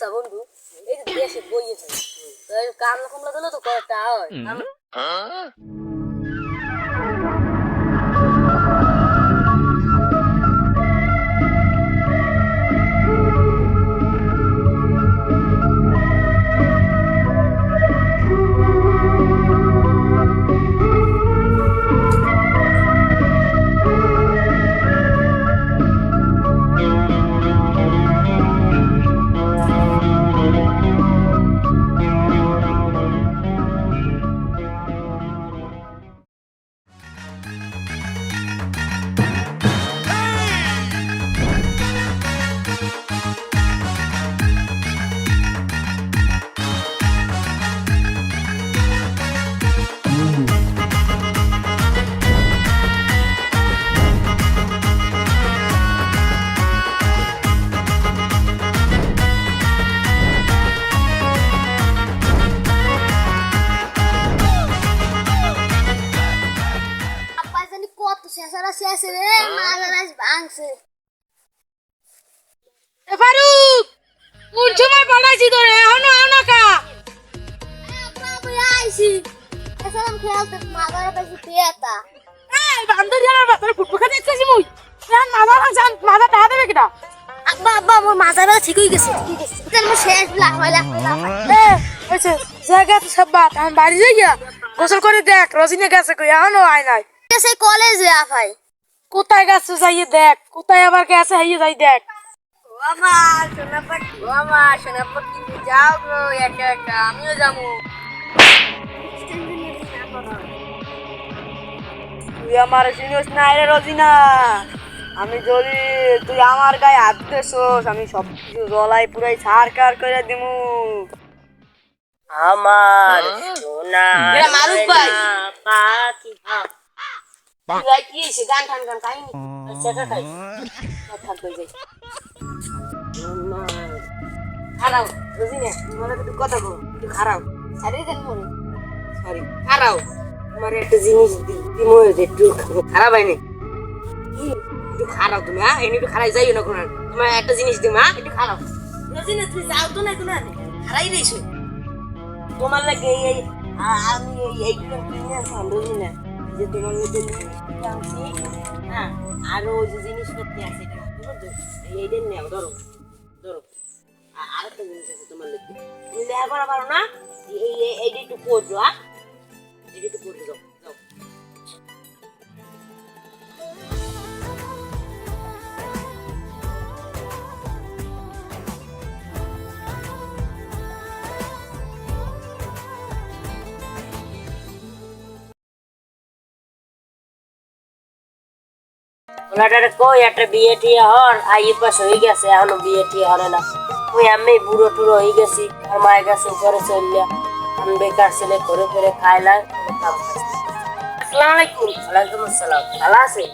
আচ্ছা বন্ধু এই যে দেশে বইয়েছে কাম কমলা দিলে তো কয়েকটা হয়। ফারুক কোন সময় পড়াইছি তোরে এখনও আনো কা। আব্বা আমি আইছি। এসলাম খেলতে মাদার কাছে পেতা এই বান্দর জানার বাতরে খেতে মুই? মাথা মাথা টাকা দেবে কিনা আব্বা আব্বা মোর মাথার ব্যথা ঠিক হয়ে গেছে। ঠিক তাহলে মোর শেষ লাখ হয় হয়, লাখ এ হয়েছে জায়গা তো সব বাত আমি বাড়ি যাই গোসল করে দেখ রজনী গেছে কই এখনও আয় নাই। কলেজে আফাই কোথায় গেছে যাইয়ে দেখ? কোথায় আবার গেছে হাইয়ে যাই দেখ। যাও গো একা একা আমিও যাব। তুই আমার চিনিস না রে রজিনা। আমি যদি তুই আমার গায়ে হাত দিছোস আমি সব কিছু জলাই পুরাই ছাড় কার করে দিমু। আমার সোনা মারুফ ভাই। পাখি কি হইছে গান টান গান কাহিনী সেটা খাই কথা কই যাই খারাও রজিনা তোমার একটু কথা বল একটু খারাও আরে দেন মনে সরি খারাও তোমার একটা জিনিস দিমু একটু খারাপ হয়নি? একটু খারাও তুমি হ্যাঁ এনে একটু খারাই যাইও না কোনো তোমার একটা জিনিস দিমু হ্যাঁ একটু যাও তো না তুমি খারাই রইছো তোমার লাগে এই আমি এই এইগুলো রজিনা যে তোমার মধ্যে আনছি হ্যাঁ আরও ওই যে জিনিসপত্র আছে এইটা নেও ধরো ধরো আর একটা জিনিস আছে তোমার মধ্যে তুমি লেখাপড়া পারো না এই এই- এই- এইটা একটু পড়ছো হ্যাঁ এটা একটু যাও যাও কই একটা বিয়ে টিয়ে আই পাস হয়ে গেছে, এখনও বিয়ে টিয়ে হরে না। ওই আমি বুড়ো টুড়ো হয়ে গেছি আর মায়ের কাছে উপরে চললে আমি বেকার ছেলে করে করে আলাইকুম। আসসালাম। ভালো আছে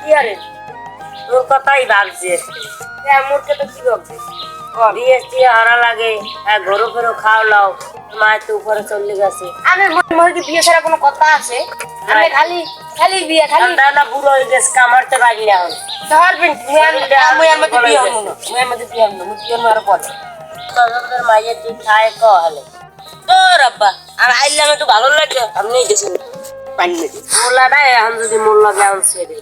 কি আরে? তোর কথাই ভাবছি। মূর্খে তো কি ভাবছিস? বিয়ে টিয়ে হারা লাগে হ্যাঁ ঘরো ফেরো খাও লাও মায়ের তো উপরে চলে গেছে। আমি মোর কি বিয়ে ছাড়া কোনো কথা আছে? আমি খালি খালি বিয়া খালি ঠান্ডা না বুড়ো হয়ে গেছে কামারতে পারি না। এখন ধরবেন আমি আর মধ্যে বিয়ে না। আমি আর মধ্যে বিয়ে তোদের খায় হলে? রাব্বা আর আইলাম একটু ভালো লাগে। নেই দেশেন পানি মোল্লাটা এখন যদি মোল্লা ছেড়ে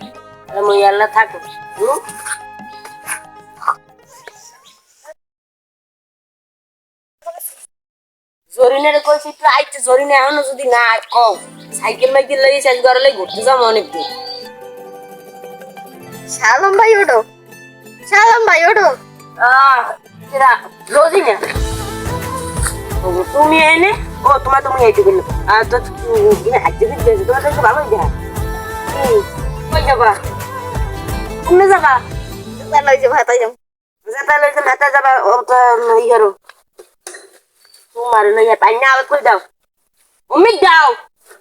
তাহলে মুই আল্লাহ থাকো হুম? জরিনের কইছি একটু আইতে জরিনে এখনও যদি না কও সাইকেল মাইকেল লাগি শেষ ঘরে ঘুরতে যাব অনেক দিন সালাম ভাই ওঠো। সালাম ভাই এরা রোজিনা। তুমি এনে ও তোমার তুমি এইটু বলল আর তো তুমি হাইতে দিতে গেছো তোমার তো ভালোই দেখা কই যাবা? তুমি যাবা? ভালো হয়েছে ভাতাই যাম। যেটা লইছে মেটা যাবা ও তো ইহারো। তোমার লইয়া পাই না আবার কই দাও? অমিক দাও।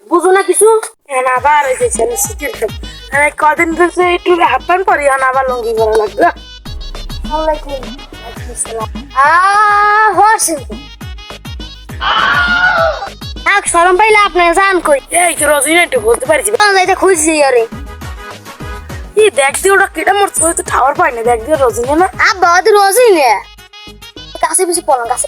বুঝো না কিছু? এখন আবার ওই যে ছেলে শীতের কাপ আর কদিন ধরে একটু হাত পান পরি এখন আবার লঙ্গি করা লাগবে হসে সরম পাইলে আপনি জান কই। এই তো রজনী একটু বলতে পারছি যাইতে খুঁজছি আরে। এই দেখ দিয়ে ওটা কেটা মরছে তো টাওয়ার পাই না দেখ দিয়ে রজনী না আব্বা ওদের রোজই নে গাছে পিছে পড়ান গাছে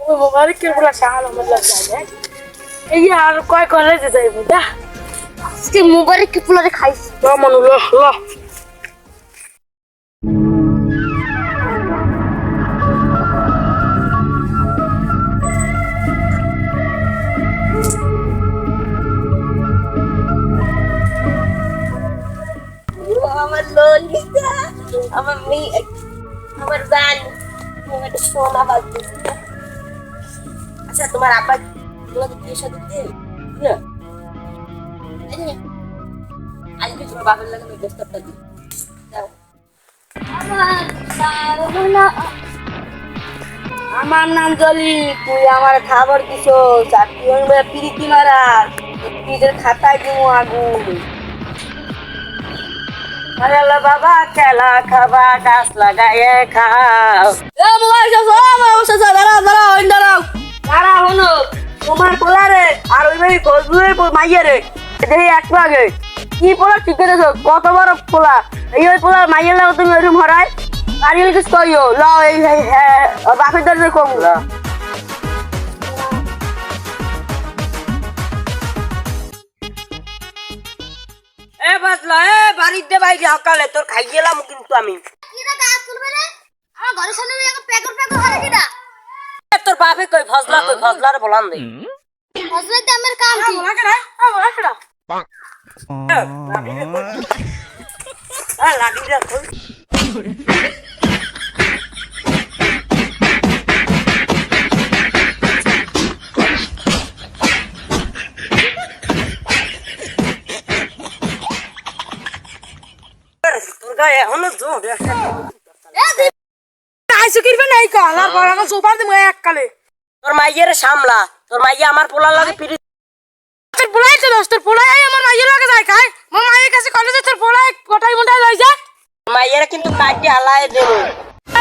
ও মোবাইল কে বলা মতলব যায় এই আর কয় করে যাইব? দা আজকে মোবাইলে কি ফুলারে খাইছি? ল মনু ল। তোমাকে বিয়ে সাথে দিন না। আজকে তোমার বাবার লাগে আমি প্রস্তাবটা দিই? আমার নাম জলি তুই আমার খাবার কিছু চাকরি হইবে প্রীতি মারা নিজের খাতায় দিমু আগুন। আরে বাবা খেলা খাবা গাছ লাগাইয়ে খাও। এ মোবাইল দাঁড়াও দাঁড়াও ওই দাঁড়াও দাঁড়া তোমার পোলারে আর ওই ভাই ফজলুয়ের মাইয়া রে দেখি একটু আগে কি পোলা? ঠিক আছে কত বড় পোলা? এই ওই পোলার মাইয়ের লাগে তুমি ওইরকম হরাই? আর ইল কিছু কইও? ল এই এই হ্যাঁ বাপের দরজা কম এ বাজলা এ বাড়িতে বাইরে সকালে তোর খাই গেলাম কিন্তু আমি। কি না তুলবে রে? আমার ঘরের সামনে একটা প্যাকেট প্যাকেট করে কিনা বাপে কই ফজলা কই ফজলারে বলান দে। হজরত আমার কাম কি? লাঠিটা খোল তোর গায়ে এখনও জোর এ আইসু কিরবে নাই কা আমার বড় আমার সোফা দিমু এককালে তোর মাইয়ের সামলা। তোর মাইয়া আমার পোলার লাগে পিড়ি তোর পোলাই তো দোস্ত তোর পোলাই আমার মাইয়ের লাগে যায় খায়। আমার মাইয়ের কাছে কলেজে তোর পোলাই গোটাই মোটাই লই যা মাইয়েরা কিন্তু কাটি হালায় দেবো।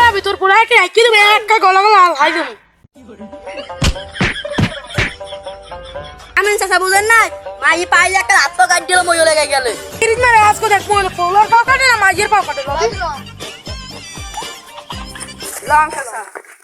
আমি তোর পোলাই কি আইকি দেবে একটা গলা গলা হাই দেবো। আমি চাচা বুঝেন নাই? মাই পাইলে একটা হাত পা কাটি দিল মই লেগে গেলে। কিরিজ মেরে আজকে দেখ পোলার পাও কাটে না মাইয়ের পাও কাটে লবি লং কাসা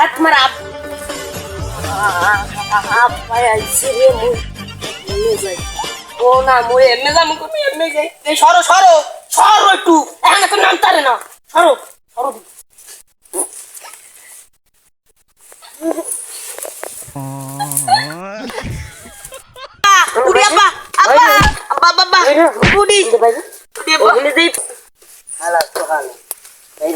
এ তোমার আব আব্বাই আইসে রে মুই এমনি যাই। ও না মুই এমনি যাম কোন এমনি যাই। এই সরো সরো সরো একটু। এখানে তো নাম তারে না। সরো সরো উড়ি আব্বা আব্বা আব্বা আব্বা উড়ি। যাই। হালা তো এই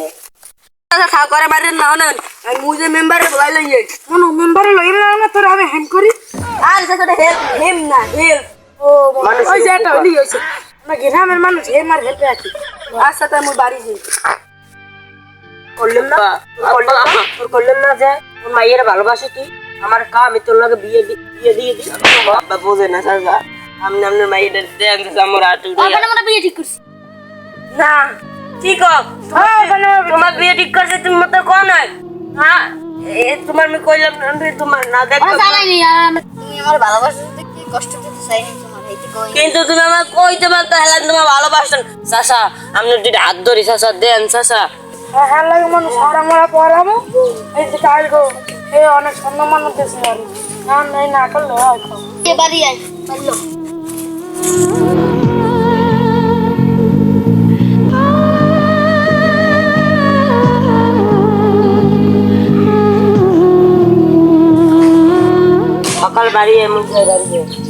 রে খাওয়া করে বাইরে না না। আমি মুজে মেম্বারে বলাই লই যাই মন মেম্বারে লই না না তোর আমি হ্যান্ড করি। আর সেটা হেল্প হেম না হেল্প ও ওই যে এটা হইছে না গ্রামের মানুষ হেম আর হেল্পে আছে। আচ্ছা তাই মুই বাড়ি যাই। করলাম না করলাম না তোর করলাম না যে তোর মাইয়ের ভালোবাসি তুই আমার কা আমি তোর লগে বিয়ে বিয়ে দিয়ে দিই। বাবা বোঝে না সাজা আমি আপনার মাইয়ের দেন আমার আটু মনে বিয়ে ঠিক করছি। না। ঠিক তোমার বিয়ে ঠিক করছে তুমি মতো কোন হয়? হ্যাঁ এ তোমার আমি কইলাম তোমার না দেখ তুমি আমার ভালোবাসা কি কষ্ট দিতে চাইনি তোমার? এইতে কই কিন্তু তুমি আমার কইতে পারতো হেলান তোমার ভালোবাসেন চাষা আমি দুটো হাত ধরি চাষা দেন চাষা হ্যাঁ লাগে মানুষ সারা মরা পড়াবো। এই যে কাল গো এই অনেক সম্মান মানুষ দেশে আর না না করলে হয় বলল সকাল বাড়ি